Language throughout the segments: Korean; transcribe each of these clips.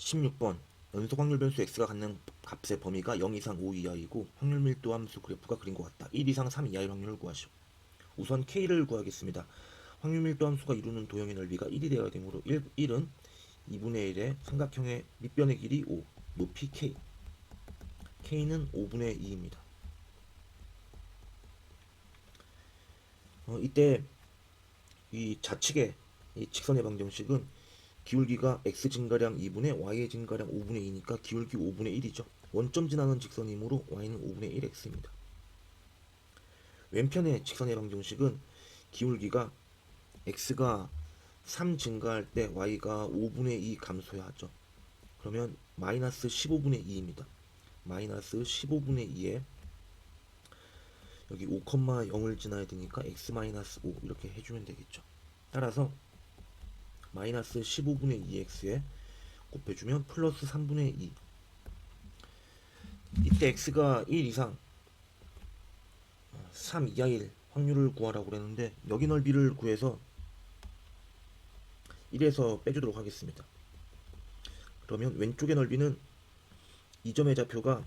16번 연속 확률 변수 x가 갖는 값의 범위가 0 이상 5 이하이고 확률 밀도 함수 그래프가 그린 것 같다. 1 이상 3 이하의 확률을 구하시오. 우선 k를 구하겠습니다. 확률 밀도 함수가 이루는 도형의 넓이가 1이 되어야 되므로 1, 1은 2분의 1의 삼각형의 밑변의 길이 5, 높이 k. k는 5분의 2입니다. 어, 이때 이 좌측의 이 직선의 방정식은 기울기가 x 증가량 2분의 y의 증가량 5분의 2니까 기울기 5분의 1이죠. 원점 지나는 직선이므로 y는 5분의 1x입니다. 왼편의 직선의 방정식은 기울기가 x가 3 증가할 때 y가 5분의 2 감소해야 하죠. 그러면 마이너스 15분의 2입니다. 마이너스 15분의 2에 여기 5,0을 지나야 되니까 x 마이너스 5 이렇게 해주면 되겠죠. 따라서 마이너스 15분의 2x에 곱해주면 플러스 3분의 2 이때 x가 1 이상 3 이하일 확률을 구하라고 그랬는데 여기 넓이를 구해서 1에서 빼주도록 하겠습니다. 그러면 왼쪽의 넓이는 이 점의 좌표가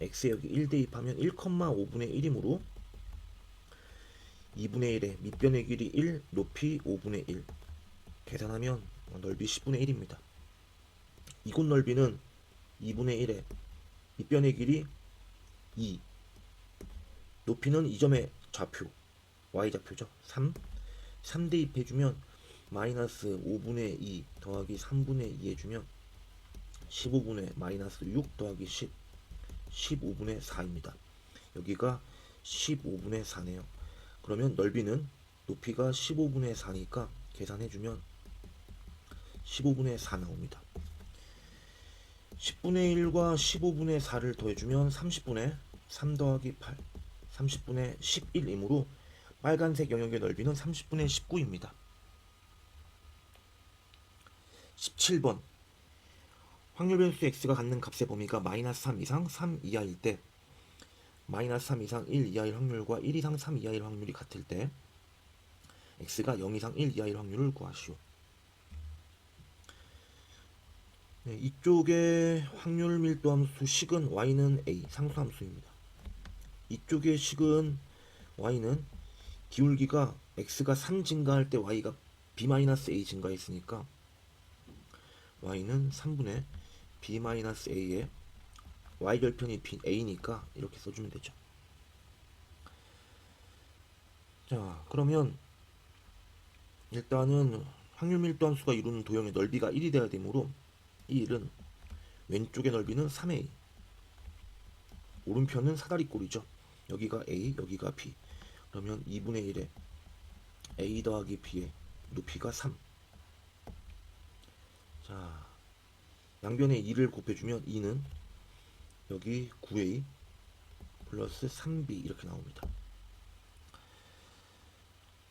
x에 여기 1 대입하면 1,5분의 1이므로 2분의 1에 밑변의 길이 1, 높이 5분의 1 계산하면 넓이 10분의 1입니다. 이곳 넓이는 2분의 1에 밑변의 길이 2 높이는 이 점의 좌표 y좌표죠. 3 3 대입 해주면 마이너스 5분의 2 더하기 3분의 2 해주면 15분의 마이너스 6 더하기 10 15분의 4입니다. 여기가 15분의 4네요. 그러면 넓이는 높이가 15분의 4니까 계산해주면 15분의 4 나옵니다 10분의 1과 15분의 4를 더해주면 30분의 3 더하기 8 30분의 11이므로 빨간색 영역의 넓이는 30분의 19입니다. 17번 확률 변수 x가 갖는 값의 범위가 마이너스 3 이상 3 이하일 때 마이너스 3 이상 1 이하일 확률과 1 이상 3 이하일 확률이 같을 때 x가 0 이상 1 이하일 확률을 구하시오. 네, 이쪽의 확률 밀도 함수 식은 y는 a 상수 함수입니다. 이쪽의 식은 y는 기울기가 x가 3 증가할 때 y가 b-a 증가했으니까 y는 3분의 b-a에 y 결편이 b, a니까 이렇게 써주면 되죠. 자 그러면 일단은 확률 밀도 함수가 이루는 도형의 넓이가 1이 돼야 되므로 이 1은 왼쪽의 넓이는 3a 오른편은 사다리꼴이죠. 여기가 a 여기가 b 그러면 2분의 1에 a 더하기 b의 높이가 3 자, 양변에 2를 곱해주면 2는 여기 9a 플러스 3b 이렇게 나옵니다.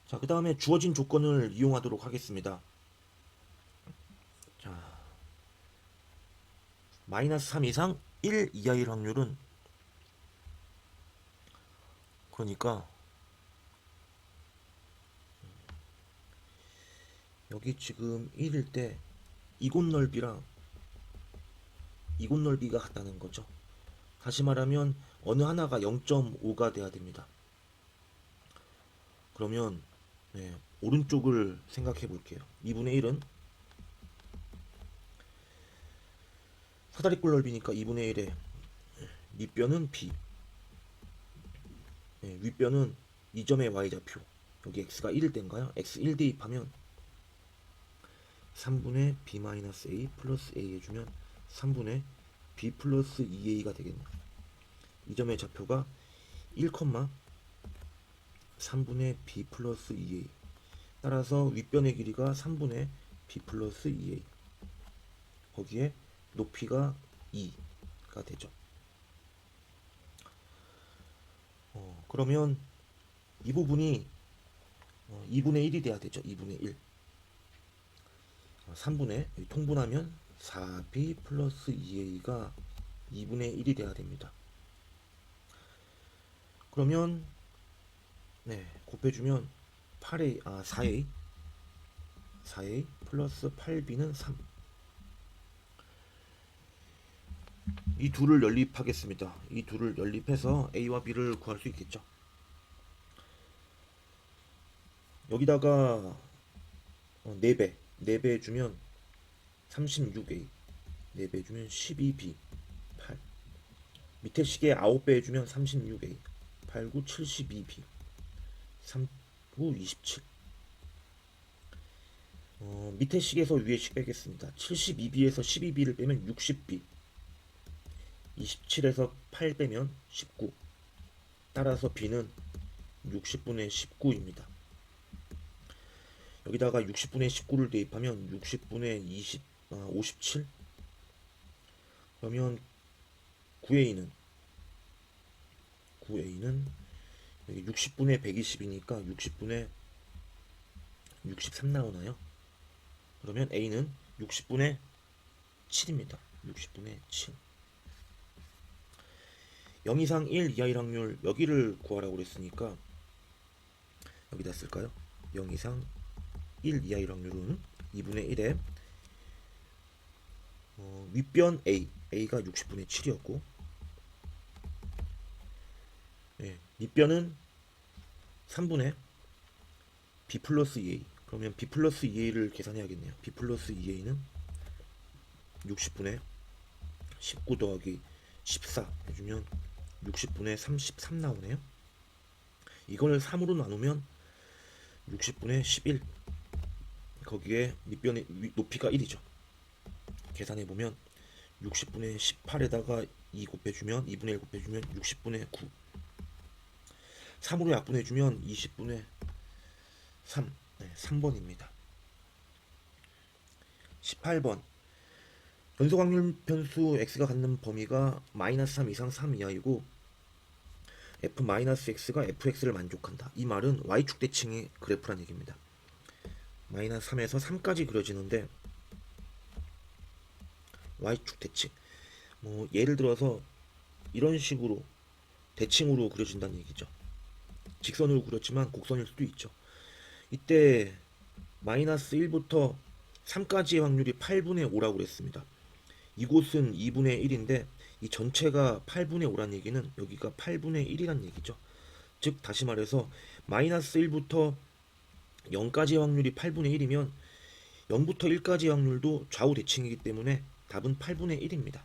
자, 그 다음에 주어진 조건을 이용하도록 하겠습니다. 마이너스 3 이상 1 이하일 확률은 그러니까 여기 지금 1일 때 이곳 넓이랑 이곳 넓이가 같다는 거죠. 다시 말하면 어느 하나가 0.5가 돼야 됩니다. 그러면 네, 오른쪽을 생각해 볼게요. 2분의 1은 사다리꼴 넓이니까 2분의 1에. 밑변은 b. 네, 윗변은 이 점의 y좌표. 여기 x가 1일 때인가요? x 1 대입하면 3분의 b-a 플러스 a 해주면 3분의 b 플러스 2a가 되겠네요. 이 점의 좌표가 1, 3분의 b 플러스 2a 따라서 윗변의 길이가 3분의 b 플러스 2a 거기에 높이가 2가 되죠. 어, 그러면 이 부분이 어, 2분의 1이 돼야 되죠. 2분의 1. 3분의 통분하면 4b 플러스 2a가 2분의 1이 돼야 됩니다. 그러면 네 곱해주면 8a 아 4a 4a 플러스 8b는 3 이 둘을 연립하겠습니다. 이 둘을 연립해서 a와 b를 구할 수 있겠죠. 여기다가 어, 4배, 4배 주면 36a, 4배 주면 12b, 8. 밑에 시계에 9배 해주면 36a, 8, 9, 72b, 3, 9, 27. 어, 밑에 식에서 위에 식 빼겠습니다. 72b에서 12b를 빼면 60b. 27에서 8 빼면 19. 따라서 b는 60분의 19입니다. 여기다가 60분의 19를 대입하면 60분의 20, 아, 57. 그러면 9a는 9a는 여기 60분의 120이니까 60분의 63 나오나요? 그러면 a는 60분의 7입니다. 60분의 7. 0 이상 1 이하일 확률 여기를 구하라고 그랬으니까 여기다 쓸까요? 0 이상 1 이하일 확률은 2분의 1에 어, 윗변 a a가 60분의 7이었고 예, 밑변은 3분의 b 플러스 2a 그러면 b 플러스 2a를 계산해야겠네요 b 플러스 2a는 60분의 19 더하기 14 해주면 60분의 33 나오네요. 이걸 3으로 나누면 60분의 11 거기에 밑변의 위- 높이가 1이죠. 계산해 보면 60분의 18에다가 2 곱해주면 2분의 1 곱해주면 60분의 9 3으로 약분해주면 20분의 3 네, 3번입니다. 18번 연속 확률 변수 x가 갖는 범위가 마이너스 3 이상 3 이하이고 f 마이너스 x가 fx를 만족한다. 이 말은 y축 대칭의 그래프란 얘기입니다. 마이너스 3에서 3까지 그려지는데 y축 대칭 뭐 예를 들어서 이런 식으로 대칭으로 그려진다는 얘기죠. 직선으로 그렸지만 곡선일 수도 있죠. 이때 마이너스 1부터 3까지의 확률이 8분의 5라고 그랬습니다. 이곳은 2분의 1인데 이 전체가 8분의 5란 얘기는 여기가 8분의 1이란 얘기죠. 즉 다시 말해서 마이너스 1부터 0까지의 확률이 8분의 1이면 0부터 1까지의 확률도 좌우 대칭이기 때문에 답은 8분의 1입니다.